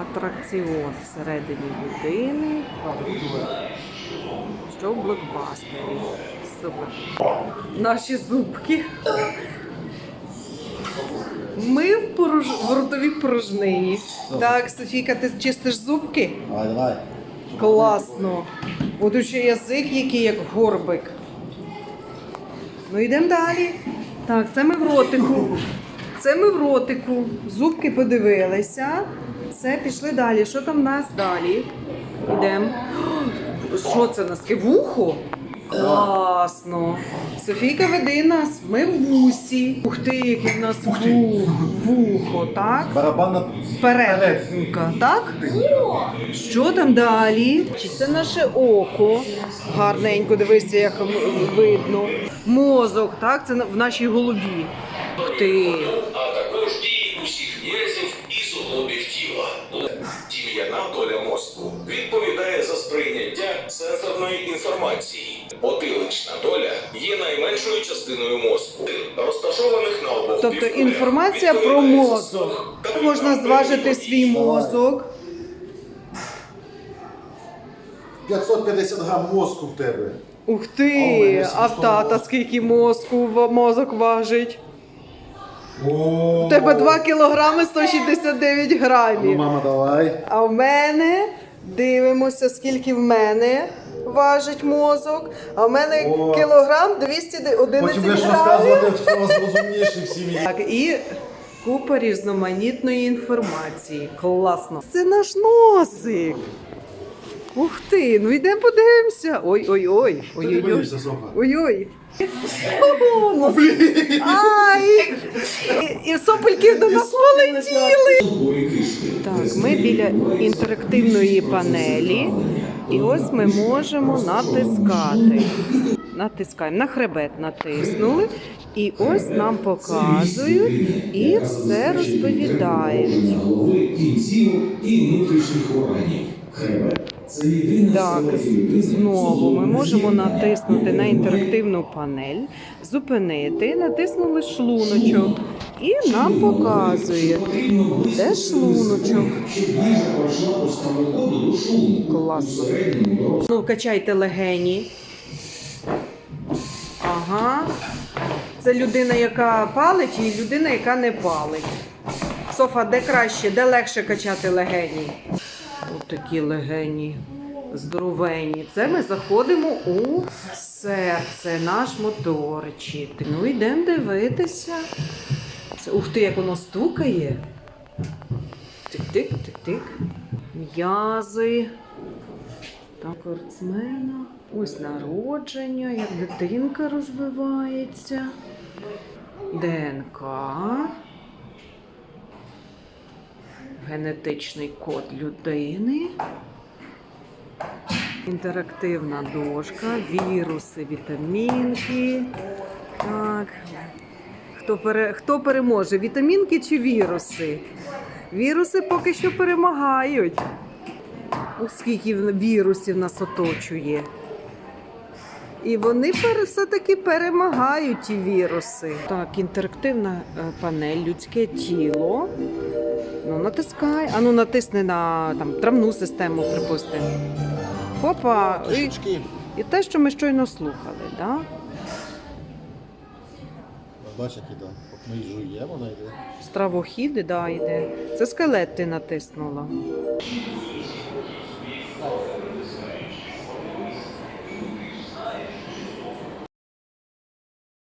атракціон всередині людини, що в блокбастері. Супер. Наші зубки. Ми в, поруж... в ротовій порожнині. Так, Софійка, ти чистиш зубки? Давай, давай. Класно. От ще язик який як горбик. Ну йдемо далі. Так, це ми в ротику. Це ми в ротику. Зубки подивилися. Все, пішли далі. Що там в нас далі? Йдемо. Що це у нас? таке? Вухо? Класно. Софійка веди нас. Ми в вусі. Ух ти, яке в нас ву- вухо, так? Барабанна перетинка, так? Що там далі? Чи це наше око? Гарненько, дивися, як видно. Мозок, так? Це в нашій голові. Ух ти. Відповідає за сприйняття сенсорної інформації. Потилична доля є найменшою частиною мозку, розташованих на обох Тобто інформація про мозок. Можна зважити свій мозок. 550 грам мозку в тебе. Ух ти! А в тата скільки мозку в- мозок важить? У тебе 2 кілограми 169 Ну, грамів. мама, давай. А в мене дивимося, скільки в мене важить мозок. А в мене О. кілограм 211 Потім будеш грамів. розказувати, хто розумніший в сім'ї. Так, і купа різноманітної інформації. Класно. Це наш носик. Ух ти, ну йдемо подивимося. Ой-ой-ой. Ой-ой-ой. Ой-ой. Ай! І, і сопельки до нас полетіли. Так, ми біля інтерактивної панелі, і ось ми можемо натискати. Натискаємо на хребет, натиснули, і ось нам показують і все розповідають. голови, кінцівок і внутрішніх органів. Хребет. Так, знову ми можемо натиснути на інтерактивну панель, зупинити, натиснули шлуночок, і нам показує, де шлуночок. Класно. Ну, качайте легені. Ага. Це людина, яка палить, і людина, яка не палить. Софа, де краще, де легше качати легені? Ось такі легені здоровенні. Це ми заходимо у серце, наш моторчик. Ну, йдемо дивитися. Це, ух ти, як воно стукає. Тик-тик, тик-тик. М'язи. Так, спортсмена. Ось народження, як дитинка розвивається. ДНК. Генетичний код людини. Інтерактивна дошка, віруси, вітамінки. Так. Хто, пере... Хто переможе? Вітамінки чи віруси? Віруси поки що перемагають. Ох, скільки вірусів нас оточує. І вони все-таки перемагають ті віруси. Так, інтерактивна е, панель, людське тіло. Ну, натискай. А ну натисни на там, травну систему, припустимо. Опа, І, і те, що ми щойно слухали, да? Там. От ми жуємо, вона йде. Стравохід, да, йде. Це скелет ти натиснула.